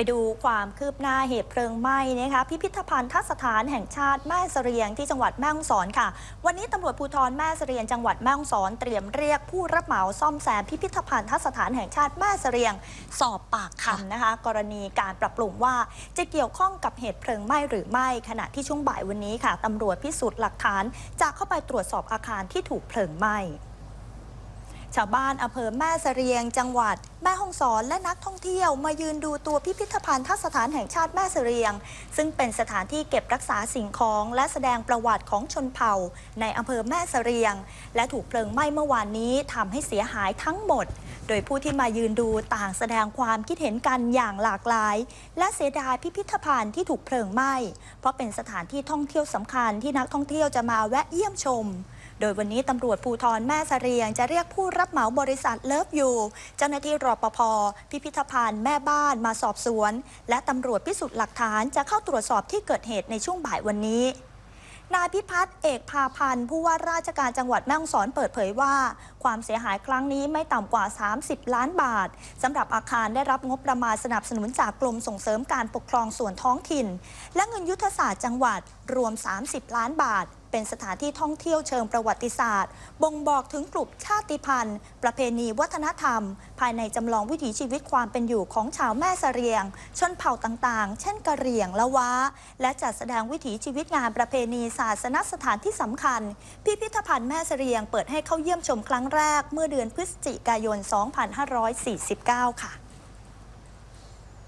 ไปดูความคืบหน้าเหตุเพลิงไหม้นะคะพิพิธภัณฑ์ทัศถานแห่งชาติแม่เสรียงที่จังหวัดแม่ฮ่องสอนค่ะ วันนี้ตำรวจภูธรแม่เสรียงจังหวัดแม่ฮ่องสอนเตรียมเรียกผู้รับเหมาซ่อมแซมพิพิธภัณฑ์ทัศถานแห่งชาติแม่เสรียงสอบปากคำนะคะ กรณีการปรับปรุงว่าจะเกี่ยวข้องกับเหตุเพลิงไหม้หรือไม่ขณะที่ช่วงบ่ายวันนี้ค่ะตำรวจพิสูจน์หลักฐานจะเข้าไปตรวจสอบอาคารที่ถูกเพลิงไหม้ ชาวบ้านอำเภอแม่เสรียง จังหวัด แม่ฮ่องสอนและนักท่องเที่ยวมายืนดูตัวพิพิธภัณฑ์ทัศถานแห่งชาติแม่เสรียง ซึ่งเป็นสถานที่เก็บรักษาสิ่งของ และแสดงประวัติของชนเผ่า ในอำเภอแม่เสรียง และถูกเพลิงไหม้เมื่อวานนี้ทำให้เสียหายทั้งหมด โดยผู้ที่มายืนดูต่างแสดงความคิดเห็นกันอย่างหลากหลาย และเสียดายพิพิธภัณฑ์ที่ถูกเพลิงไหม้เพราะเป็นสถานที่ท่องเที่ยวสำคัญที่นักท่องเที่ยวจะมาแวะเยี่ยมชม โดยวันนี้ตำรวจภูธรแม่เสรียง จะเรียกผู้รับเหมาบริษัทเลิฟยูเจ้าหน้าที่รปภพิพิธภัณฑ์แม่บ้านมาสอบสวน และตำรวจพิสูจน์หลักฐานจะเข้าตรวจสอบที่เกิดเหตุในช่วงบ่ายวันนี้นายพิพัฒน์เอกพาพันธ์ผู้ว่าราชการจังหวัดแม่ฮ่องสอนเปิดเผยว่า ความเสียหายครั้งนี้ไม่ต่ำกว่า 30 ล้านบาทสำหรับอาคารได้รับงบประมาณสนับสนุนจากกรมส่งเสริมการปกครองส่วนท้องถิ่น และเงินยุทธศาสตร์จังหวัดรวม 30 ล้านบาทเป็นสถานที่ท่องเที่ยวเชิงประวัติศาสตร์ บ่งบอกถึงกลุ่มชาติพันธุ์ ประเพณีวัฒนธรรม ภายในจำลองวิถีชีวิตความเป็นอยู่ของชาวแม่เสรียง ชนเผ่าต่างๆ เช่นกะเหรี่ยงละวะ และจัดแสดงวิถีชีวิตงานประเพณีศาสนสถานที่สำคัญ พิพิธภัณฑ์แม่เสรียงเปิดให้เข้าเยี่ยมชมครั้งแรกเมื่อเดือนพฤศจิกายน 2549 ค่ะ